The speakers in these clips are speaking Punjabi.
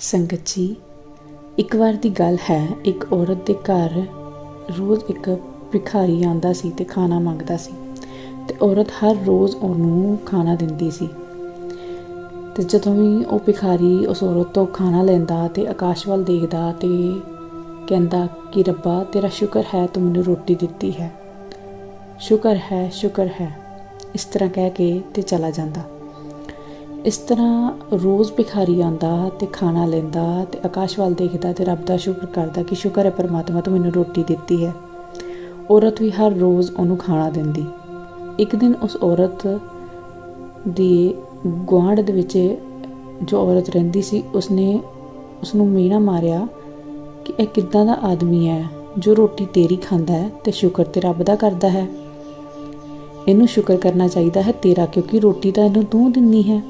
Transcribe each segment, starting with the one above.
ਸੰਗਤ ਜੀ, ਇੱਕ ਵਾਰ ਦੀ ਗੱਲ ਹੈ, ਇੱਕ ਔਰਤ ਦੇ ਘਰ ਰੋਜ਼ ਇੱਕ ਭਿਖਾਰੀ ਆਂਦਾ ਸੀ ਤੇ ਖਾਣਾ ਮੰਗਦਾ ਸੀ ਤੇ ਔਰਤ ਹਰ ਰੋਜ਼ ਉਹਨੂੰ ਖਾਣਾ ਦਿੰਦੀ ਸੀ। ਤੇ ਜਦੋਂ ਵੀ ਉਹ ਭਿਖਾਰੀ ਉਸ ਔਰਤ ਤੋਂ ਖਾਣਾ ਲੈਂਦਾ ਤੇ ਆਕਾਸ਼ ਵੱਲ ਦੇਖਦਾ ਤੇ ਕਹਿੰਦਾ ਕਿ ਰੱਬਾ, ਤੇਰਾ ਸ਼ੁਕਰ ਹੈ ਤੂੰ ਮੈਨੂੰ ਰੋਟੀ ਦਿੱਤੀ ਹੈ। ਸ਼ੁਕਰ ਹੈ ਸ਼ੁਕਰ ਹੈ। ਇਸ ਤਰ੍ਹਾਂ ਕਹਿ ਕੇ ਤੇ ਚਲਾ ਜਾਂਦਾ। ਇਸ ਤਰ੍ਹਾਂ ਰੋਜ਼ ਭਿਖਾਰੀ ਆਂਦਾ ਤੇ ਖਾਣਾ ਲੈਂਦਾ ਤੇ ਆਕਾਸ਼ ਵੱਲ ਦੇਖਦਾ ਤੇ ਰੱਬ ਦਾ ਸ਼ੁਕਰ ਕਰਦਾ ਕਿ ਸ਼ੁਕਰ ਹੈ ਪਰਮਾਤਮਾ ਤੂੰ ਮੈਨੂੰ ਰੋਟੀ ਦਿੱਤੀ ਹੈ। ਔਰਤ ਵੀ ਹਰ ਰੋਜ਼ ਉਹਨੂੰ ਖਾਣਾ ਦਿੰਦੀ। ਇੱਕ ਦਿਨ ਉਸ ਔਰਤ ਦੀ ਗੁਆਂਢ ਦੇ ਵਿੱਚ ਜੋ ਔਰਤ ਰਹਿੰਦੀ ਸੀ, ਉਸਨੇ ਉਸ ਨੂੰ ਮੀਣਾ ਮਾਰਿਆ ਕਿ ਇਹ ਕਿੱਦਾਂ ਦਾ ਆਦਮੀ ਹੈ ਜੋ ਰੋਟੀ ਤੇਰੀ ਖਾਂਦਾ ਹੈ ਤੇ ਸ਼ੁਕਰ ਤੇ ਰੱਬ ਦਾ ਕਰਦਾ ਹੈ। ਇਹਨੂੰ ਸ਼ੁਕਰ ਕਰਨਾ ਚਾਹੀਦਾ ਹੈ ਤੇਰਾ ਕਿਉਂਕਿ ਰੋਟੀ ਤਾਂ ਇਹਨੂੰ ਤੂੰ ਦਿੰਨੀ ਹੈ।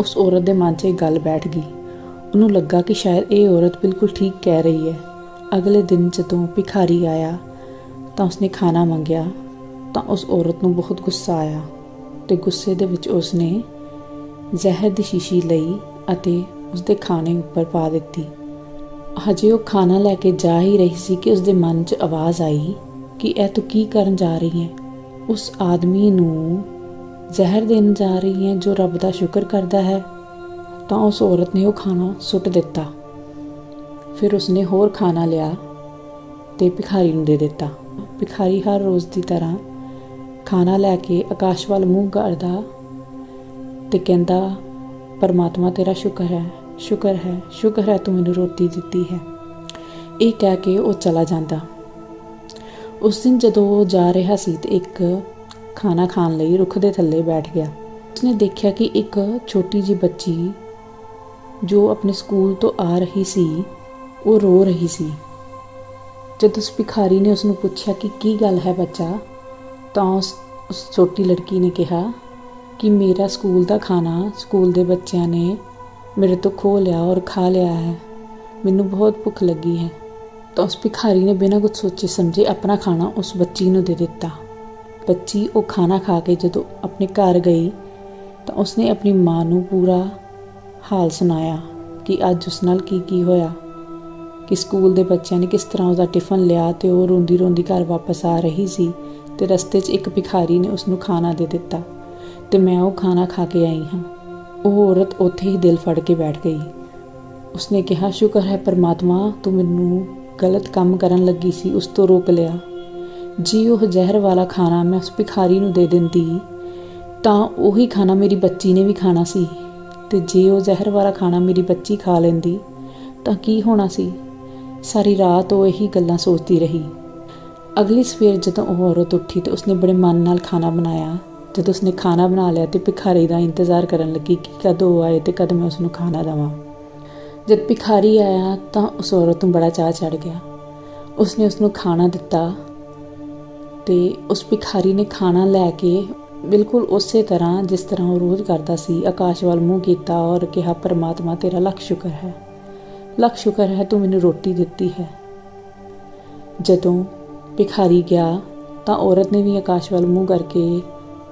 ਉਸ ਔਰਤ ਦੇ ਮਨ 'ਚ ਇਹ ਗੱਲ ਬੈਠ ਗਈ। ਉਹਨੂੰ ਲੱਗਾ ਕਿ ਸ਼ਾਇਦ ਇਹ ਔਰਤ ਬਿਲਕੁਲ ਠੀਕ ਕਹਿ ਰਹੀ ਹੈ। ਅਗਲੇ ਦਿਨ ਜਦੋਂ ਭਿਖਾਰੀ ਆਇਆ ਤਾਂ ਉਸਨੇ ਖਾਣਾ ਮੰਗਿਆ ਤਾਂ ਉਸ ਔਰਤ ਨੂੰ ਬਹੁਤ ਗੁੱਸਾ ਆਇਆ ਤੇ ਗੁੱਸੇ ਦੇ ਵਿੱਚ ਉਸਨੇ ਜ਼ਹਿਰ ਦੀ ਸ਼ੀਸ਼ੀ ਲਈ ਅਤੇ ਉਸਦੇ ਖਾਣੇ ਉੱਪਰ ਪਾ ਦਿੱਤੀ। ਹਜੇ ਉਹ ਖਾਣਾ ਲੈ ਕੇ ਜਾ ਹੀ ਰਹੀ ਸੀ ਕਿ ਉਸਦੇ ਮਨ 'ਚ ਆਵਾਜ਼ ਆਈ ਕਿ ਇਹ ਤੂੰ ਕੀ ਕਰਨ ਜਾ ਰਹੀ ਹੈ? ਉਸ ਆਦਮੀ ਨੂੰ ਜ਼ਹਿਰ ਦੇਣ ਜਾ ਰਹੀ ਹੈ ਜੋ ਰੱਬ ਦਾ ਸ਼ੁਕਰ ਕਰਦਾ ਹੈ, ਤਾਂ ਉਸ ਔਰਤ ਨੇ ਉਹ ਖਾਣਾ ਸੁੱਟ ਦਿੱਤਾ। ਫਿਰ ਉਸਨੇ ਹੋਰ ਖਾਣਾ ਲਿਆ ਤੇ ਭਿਖਾਰੀ ਨੂੰ ਦੇ ਦਿੱਤਾ। ਭਿਖਾਰੀ ਹਰ ਰੋਜ਼ ਦੀ ਤਰ੍ਹਾਂ ਖਾਣਾ ਲੈ ਕੇ ਆਕਾਸ਼ ਵੱਲ ਮੂੰਹ ਕਰਦਾ ਤੇ ਕਹਿੰਦਾ, ਪਰਮਾਤਮਾ ਤੇਰਾ ਸ਼ੁਕਰ ਹੈ ਸ਼ੁਕਰ ਹੈ ਸ਼ੁਕਰ ਹੈ ਤੂੰ ਮੈਨੂੰ ਰੋਟੀ ਦਿੱਤੀ ਹੈ। ਇਹ ਕਹਿ ਕੇ ਉਹ ਚਲਾ ਜਾਂਦਾ। ਉਸ ਦਿਨ ਜਦੋਂ ਉਹ ਜਾ ਰਿਹਾ ਸੀ ਤੇ ਇੱਕ ਖਾਣਾ ਖਾਣ ਲਈ ਰੁੱਖ ਦੇ ਥੱਲੇ ਬੈਠ ਗਿਆ। ਉਸਨੇ ਦੇਖਿਆ ਕਿ ਇੱਕ ਛੋਟੀ ਜੀ ਬੱਚੀ ਜੋ ਆਪਣੇ ਸਕੂਲ ਤੋਂ ਆ ਰਹੀ ਸੀ, ਉਹ ਰੋ ਰਹੀ ਸੀ। ਜਦ ਉਸ ਭਿਖਾਰੀ ਨੇ ਉਸ ਨੂੰ ਪੁੱਛਿਆ ਕਿ ਕੀ ਗੱਲ ਹੈ ਬੱਚਾ, ਤਾਂ ਉਸ ਉਸ ਛੋਟੀ ਲੜਕੀ ਨੇ ਕਿਹਾ ਕਿ ਮੇਰਾ ਸਕੂਲ ਦਾ ਖਾਣਾ ਸਕੂਲ ਦੇ ਬੱਚਿਆਂ ਨੇ ਮੇਰੇ ਤੋਂ ਖੋ ਲਿਆ ਔਰ ਖਾ ਲਿਆ ਹੈ। ਮੈਨੂੰ ਬਹੁਤ ਭੁੱਖ ਲੱਗੀ ਹੈ। ਤਾਂ ਉਸ ਭਿਖਾਰੀ ਨੇ ਬਿਨਾਂ ਕੁਝ ਸੋਚੇ ਸਮਝੇ ਆਪਣਾ ਖਾਣਾ ਉਸ ਬੱਚੀ ਨੂੰ ਦੇ ਦਿੱਤਾ। ਬੱਚੀ ਉਹ ਖਾਣਾ ਖਾ ਕੇ ਜਦੋਂ ਆਪਣੇ ਘਰ ਗਈ ਤਾਂ ਉਸਨੇ ਆਪਣੀ ਮਾਂ ਨੂੰ ਪੂਰਾ ਹਾਲ ਸੁਣਾਇਆ ਕਿ ਅੱਜ ਉਸ ਨਾਲ ਕੀ ਕੀ ਹੋਇਆ, ਕਿ ਸਕੂਲ ਦੇ ਬੱਚਿਆਂ ਨੇ ਕਿਸ ਤਰ੍ਹਾਂ ਉਹਦਾ ਟਿਫਨ ਲਿਆ ਤੇ ਉਹ ਰੋਂਦੀ ਰੋਂਦੀ ਘਰ ਵਾਪਸ ਆ ਰਹੀ ਸੀ ਤੇ ਰਸਤੇ 'ਚ ਇੱਕ ਭਿਖਾਰੀ ਨੇ ਉਸ ਨੂੰ ਖਾਣਾ ਦੇ ਦਿੱਤਾ ਤੇ ਮੈਂ ਉਹ ਖਾਣਾ ਖਾ ਕੇ ਆਈ ਹਾਂ। ਉਹ ਔਰਤ ਉੱਥੇ ਹੀ ਦਿਲ ਫੜ ਕੇ ਬੈਠ ਗਈ। ਉਸਨੇ ਕਿਹਾ, ਸ਼ੁਕਰ ਹੈ ਪਰਮਾਤਮਾ, ਤੂੰ ਮੈਨੂੰ ਗਲਤ ਕੰਮ ਕਰਨ ਲੱਗੀ ਸੀ, ਉਸ ਤੋਂ ਰੋਕ ਲਿਆ। ਜੇ ਉਹ ਜ਼ਹਿਰ ਵਾਲਾ ਖਾਣਾ ਮੈਂ ਉਸ ਭਿਖਾਰੀ ਨੂੰ ਦੇ ਦਿੰਦੀ, ਤਾਂ ਉਹੀ ਖਾਣਾ ਮੇਰੀ ਬੱਚੀ ਨੇ ਵੀ ਖਾਣਾ ਸੀ। ਤੇ ਜੇ ਉਹ ਜ਼ਹਿਰ ਵਾਲਾ ਖਾਣਾ ਮੇਰੀ ਬੱਚੀ ਖਾ ਲੈਂਦੀ, ਤਾਂ ਕੀ ਹੋਣਾ ਸੀ? ਸਾਰੀ ਰਾਤ ਉਹ ਇਹੀ ਗੱਲਾਂ ਸੋਚਦੀ ਰਹੀ। ਅਗਲੀ ਸਵੇਰ ਜਦੋਂ ਉਹ ਔਰਤ ਉੱਠੀ ਤੇ ਉਸਨੇ ਬੜੇ ਮਨ ਨਾਲ ਖਾਣਾ ਬਣਾਇਆ। ਜਦੋਂ ਉਸਨੇ ਖਾਣਾ ਬਣਾ ਲਿਆ ਤੇ ਭਿਖਾਰੀ ਦਾ ਇੰਤਜ਼ਾਰ ਕਰਨ ਲੱਗੀ ਕਿ ਕਦ ਉਹ ਆਏ ਤੇ ਕਦ ਮੈਂ ਉਸ ਨੂੰ ਖਾਣਾ ਦੇਵਾਂ। ਜਦ ਭਿਖਾਰੀ ਆਇਆ ਤਾਂ ਉਸ ਔਰਤ ਨੂੰ ਬੜਾ ਚਾਹ ਚੜ ਗਿਆ। ਉਸਨੇ ਉਸ ਨੂੰ ਖਾਣਾ ਦਿੱਤਾ ਤੇ ਉਸ ਭਿਖਾਰੀ ਨੇ ਖਾਣਾ ਲੈ ਕੇ ਬਿਲਕੁਲ ਉਸੇ ਤਰ੍ਹਾਂ ਜਿਸ ਤਰ੍ਹਾਂ ਉਹ ਰੋਜ਼ ਕਰਦਾ ਸੀ, ਆਕਾਸ਼ ਵੱਲ ਮੂੰਹ ਕੀਤਾ ਔਰ ਕਿਹਾ, ਪਰਮਾਤਮਾ, ਤੇਰਾ ਲੱਖ ਸ਼ੁਕਰ ਹੈ। ਲੱਖ ਸ਼ੁਕਰ ਹੈ, ਤੂੰ ਮੈਨੂੰ ਰੋਟੀ ਦਿੱਤੀ ਹੈ। ਜਦੋਂ ਭਿਖਾਰੀ ਗਿਆ, ਤਾਂ ਔਰਤ ਨੇ ਵੀ ਆਕਾਸ਼ ਵੱਲ ਮੂੰਹ ਕਰਕੇ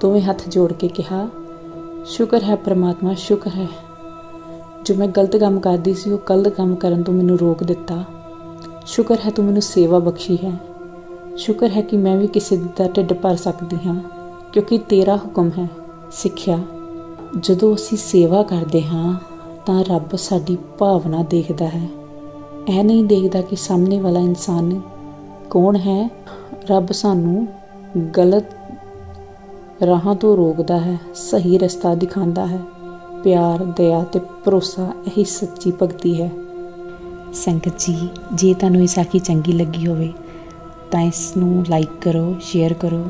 ਦੋਵੇਂ ਹੱਥ ਜੋੜ ਕੇ ਕਿਹਾ, ਸ਼ੁਕਰ ਹੈ ਪਰਮਾਤਮਾ, ਸ਼ੁਕਰ ਹੈ। ਜੋ ਮੈਂ ਗਲਤ ਕੰਮ ਕਰਦੀ ਸੀ, ਉਹ ਗਲਤ ਕੰਮ ਕਰਨ ਤੋਂ ਮੈਨੂੰ ਰੋਕ ਦਿੱਤਾ। ਸ਼ੁਕਰ ਹੈ, ਤੂੰ ਮੈਨੂੰ ਸੇਵਾ ਬਖਸ਼ੀ ਹੈ। ਸ਼ੁਕਰ ਹੈ ਕਿ ਮੈਂ ਵੀ ਕਿਸੇ ਦਾ ਢਿੱਡ ਭਰ ਸਕਦੀ ਹਾਂ, ਕਿਉਂਕਿ ਤੇਰਾ ਹੁਕਮ ਹੈ। ਸਿੱਖਿਆ, ਜਦੋਂ ਅਸੀਂ ਸੇਵਾ ਕਰਦੇ ਹਾਂ, ਤਾਂ ਰੱਬ ਸਾਡੀ ਭਾਵਨਾ ਦੇਖਦਾ ਹੈ। ਇਹ ਨਹੀਂ ਦੇਖਦਾ ਕਿ ਸਾਹਮਣੇ ਵਾਲਾ ਇਨਸਾਨ ਕੌਣ ਹੈ। ਰੱਬ ਸਾਨੂੰ ਗਲਤ ਰਾਹਾਂ ਤੋਂ ਰੋਕਦਾ ਹੈ, ਸਹੀ ਰਸਤਾ ਦਿਖਾਉਂਦਾ ਹੈ। ਪਿਆਰ, ਦਇਆ ਤੇ ਭਰੋਸਾ, ਇਹੀ ਸੱਚੀ ਭਗਤੀ ਹੈ। ਸੰਗਤ ਜੀ, ਜੇ ਤੁਹਾਨੂੰ ਇਹ ਸਾਖੀ ਚੰਗੀ ਲੱਗੀ ਹੋਵੇ ਤਾਂ ਇਸ ਨੂੰ ਲਾਈਕ ਕਰੋ ਸ਼ੇਅਰ ਕਰੋ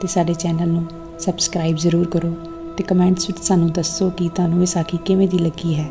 ਤੇ ਸਾਡੇ ਚੈਨਲ ਨੂੰ ਸਬਸਕ੍ਰਾਈਬ ਜ਼ਰੂਰ ਕਰੋ ਤੇ ਕਮੈਂਟਸ ਵਿੱਚ ਸਾਨੂੰ ਦੱਸੋ ਕਿ ਤੁਹਾਨੂੰ ਵਿਸਾਖੀ ਕਿਵੇਂ ਦੀ ਲੱਗੀ ਹੈ।